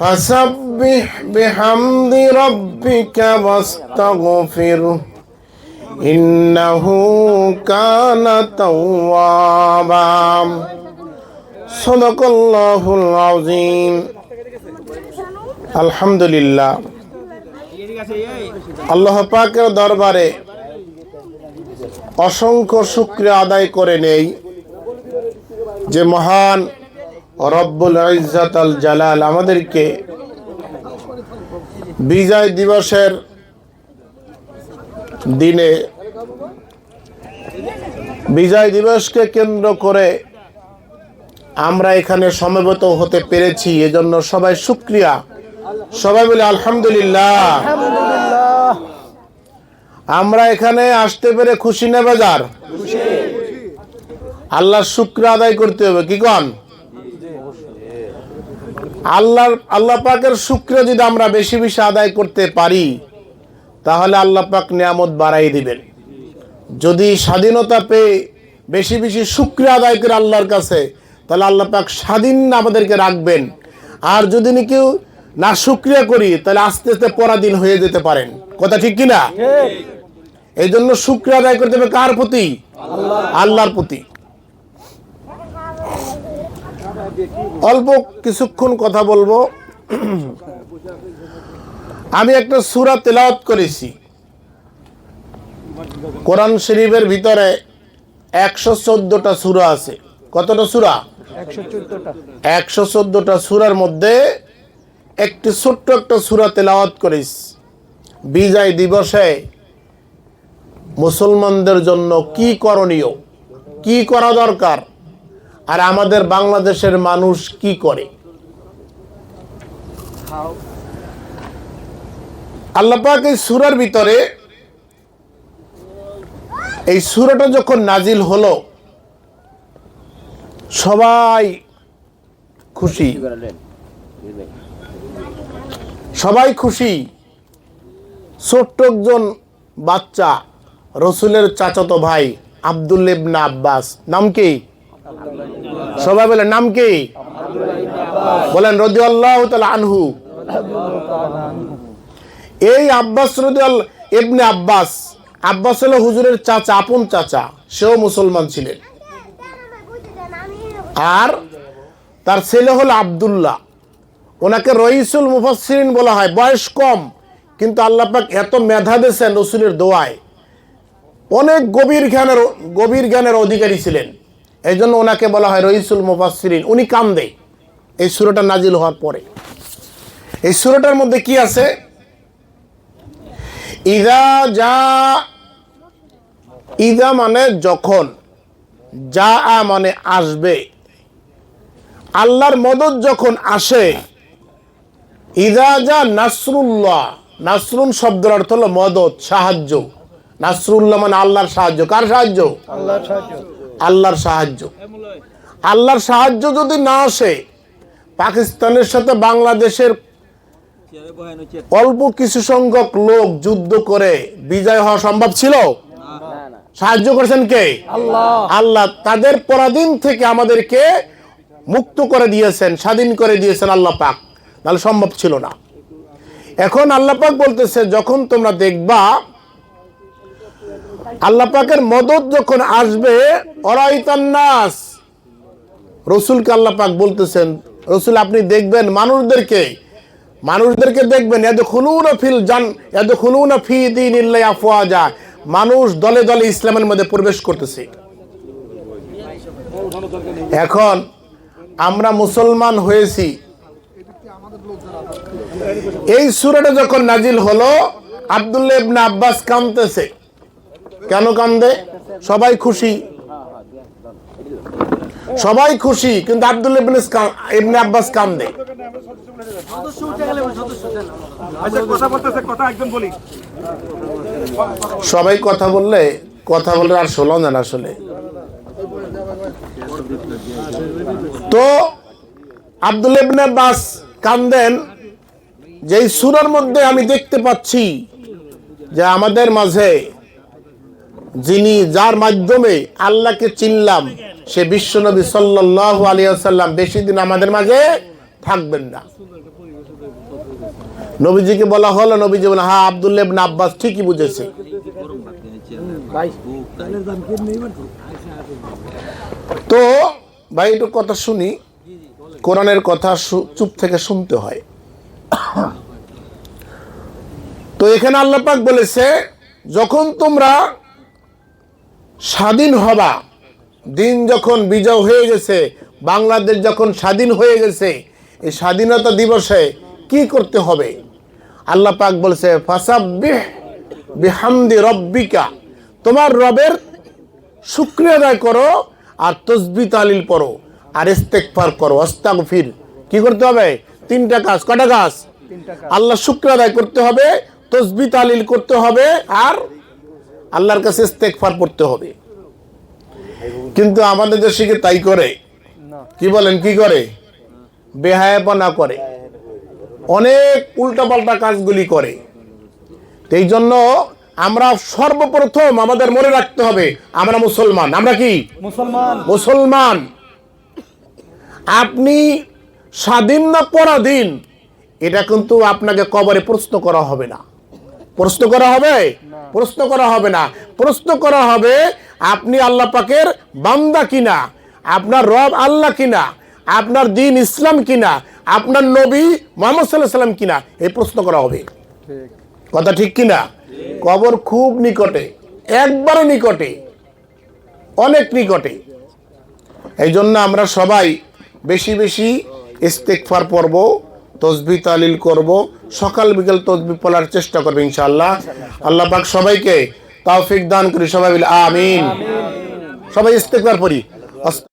فسبح بحمد ربك واستغفره إنه كان توابا صدق الله العظيم الحمد لله আল্লাহ পাকের দরবারে অসংখ্য শুক্রিয়া আদায় করে নেই যে মহান রব্বুল ইজ্জাত আল জালাল আমাদেরকে বিজয় দিবসের দিনে বিজয় দিবসকে কেন্দ্র করে আমরা এখানে সমবেত হতে পেরেছি। এজন্য সবাই শুক্রিয়া। সবাই বলে আলহামদুলিল্লাহ। আমরা এখানে আসতে পেরে খুশি না বাজার? আল্লাহর শুক্র আদায় করতে হবে। কি কন? আল্লাহর আল্লাহ পাকের শুক্র যদি আমরা বেশি বেশি আদায় করতে পারি তাহলে আল্লাহ পাক নিয়ামত বাড়াই দিবেন। যদি স্বাধীনতা পেয়ে বেশি বেশি শুক্র আদায় করে আল্লাহর কাছে তাহলে আল্লাহ পাক স্বাধীন আমাদেরকে রাখবেন। আর যদি নি কেউ না শুক্রিয়া করি তাহলে আস্তে আস্তে পরাধীন হয়ে যেতে পারেন। কথা ঠিক কিনা? এই জন্য শুক্রিয়া আদায় করতে হবে কার প্রতি? আল্লাহর প্রতি। অল্প কিছুক্ষণ কথা বলব। আমি একটা সুরা তেলাওয়াত করেছি। কোরআন শরীফের ভিতরে একশো চোদ্দটা সুরা আছে। কতটা সুরা? একশো চোদ্দটা। সুরার মধ্যে একটি ছোট্ট একটা সুরা তেলাওয়াত করিস। বিজয় দিবসে মুসলমানদের জন্য কি করণীয়? কি করা দরকার? আর আমাদের বাংলাদেশের মানুষ কি করে? আল্লাপাক এই সুরার ভিতরে, এই সুরাটা যখন নাজিল হলো, সবাই খুশি। সবাই খুশি। ছোট্ট একজন বাচ্চা, রসুলের চাচাতো ভাই আবদুল্লেবনা আব্বাস। নাম কি? সবাই বলেন নাম কি? বলেন রদি আল্লাহ আনহু। এই আব্বাস রদি ইবনে আব্বাস। আব্বাস হলো হুজুরের চাচা, আপন চাচা। সেও মুসলমান ছিলেন। আর তার ছেলে হলো আবদুল্লাহ। ওনাকে রইসুল মুফাসসিরিন বলা হয়। বয়স কম, কিন্তু আল্লাহ পাক এত মেধা দিয়েছেন রসুলের দোয়ায়। অনেক গভীর জ্ঞানের গভীর জ্ঞানের অধিকারী ছিলেন। এই জন্য ওনাকে বলা হয় রইসুল মুফাসসিরিন। উনি কান্দে এই সুরটা নাজিল হওয়ার পরে। এই সুরটার মধ্যে কি আছে? ইদা যা, ইদা মানে যখন, যা আ মানে আসবে। আল্লাহর মদত যখন আসে, ইদা যা নাসরুল্লাহ, নাসরুন শব্দের অর্থ হলো মদত, সাহায্য। নাসরুল্লাহ মানে আল্লাহর সাহায্য। কার সাহায্য? আল্লাহর সাহায্য। আল্লাহর সাহায্য। আল্লাহর সাহায্য যদি না আসে, পাকিস্তানের সাথে বাংলাদেশের অল্প কিছু সংখ্যক লোক যুদ্ধ করে বিজয় হওয়া সম্ভব ছিল? সাহায্য করেছেন কে? আল্লাহ। তাদের পরাধীন থেকে আমাদেরকে মুক্ত করে দিয়েছেন, স্বাধীন করে দিয়েছেন আল্লাহ পাক। তাহলে সম্ভব ছিল না। এখন আল্লাহ পাক বলতেছে, যখন তোমরা দেখবা আল্লাহ পাকের মদত যখন আসবে, অরাইতান্নাস। রসুলকে আল্লাহ পাক বলতেছেন, রসুল, আপনি দেখবেন মানুষদেরকে মানুষদেরকে দেখবেন এদ খুলুনা ফিল জান এদ খুলুনা ফি দিন ইল্লাই আফওয়াজা। মানুষ দলে দলে ইসলামের মধ্যে প্রবেশ করতেছে। এখন আমরা মুসলমান হয়েছি। এই সুরাটা যখন নাজিল হলো, আব্দুল্লাহ আব্বাস কামতেছে কেন কান্দে? সবাই খুশি। সবাই খুশি কিন্তু আব্দুল ইবনে আব্বাস কান্দে। আচ্ছা সবাই কথা বললে কথা বলে আর শোনা না আসলে তো আব্দুল ইবনে আব্বাস কান্দেন যে এই সুরার মধ্যে আমি দেখতে পাচ্ছি যে আমাদের মাঝে যিনি যার মাধ্যমে আল্লাহকে চিনলাম, সে বিশ্বনবী সাল্লাল্লাহু আলাইহি ওয়াসাল্লাম বেশি দিন আমাদের মাঝে থাকবেন না। নবীজিকে বলা হলো, নবীজি বলে হ্যাঁ আব্দুল্লাহ ইবনে আব্বাস ঠিকই বুঝেছে। তো, ভাই, একটু কথা শুনি। কোরআনের কথা চুপ থেকে শুনতে হয়। তো এখানে আল্লাহ পাক বলেছে, যখন তোমরা স্বাধীন হবা। দিন যখন বিজয় হয়ে গেছে বাংলাদেশ যখন স্বাধীন হয়ে গেছে এই স্বাধীনতা দিবসে কি করতে হবে? আল্লাহ পাক বলছে ফাসাব্বিহ বিহামদি রব্বিকা। তোমার রবের শুক্রিয়া আদায় করো আর তসবি তালিল পড়ো আর ইস্তেকফার করো অস্তাগফির কি করতে হবে? তিনটা কাজ। কটা কাজ? আল্লাহ শুক্র আদায় করতে হবে তসবি তালিল করতে হবে আর আল্লাহর কাছে ইস্তেকফার পড়তে হবে। কিন্তু আমাদের দেশে কি তাই করে? কি বলেন কি করে? বেহায়াপনা করে। অনেক উল্টাপাল্টা কাজগুলি করে। এই জন্য আমরা সর্বপ্রথম আমাদের মনে রাখতে হবে আমরা মুসলমান। আমরা কি? মুসলমান। মুসলমান। আপনি স্বাধীন না পরাধীন এটা কিন্তু আপনাকে কবরে প্রশ্ন করা হবে না। প্রশ্ন করা হবে? প্রশ্ন করা হবে না। প্রশ্ন করা হবে আপনি আল্লাহ পাকের বান্দা কিনা? আপনার রব আল্লাহ কিনা? আপনার দিন ইসলাম কিনা? আপনার নবী মোহাম্মদ সাল্লাহ সাল্লাম কিনা? এই প্রশ্ন করা হবে। কথা ঠিক কিনা? কবর খুব নিকটে একবারে নিকটে অনেক নিকটে। এই জন্য আমরা সবাই বেশি বেশি ইস্তেকফার পড়ব। তসবি তালিল করব। সকাল, বিকেল তসবি পড়ার চেষ্টা করব ইনশাল্লাহ আল্লাহ পাক সবাইকে তাওফিক দান করি, সবাই আমিন। সবাই ইস্তেকবার পড়ি।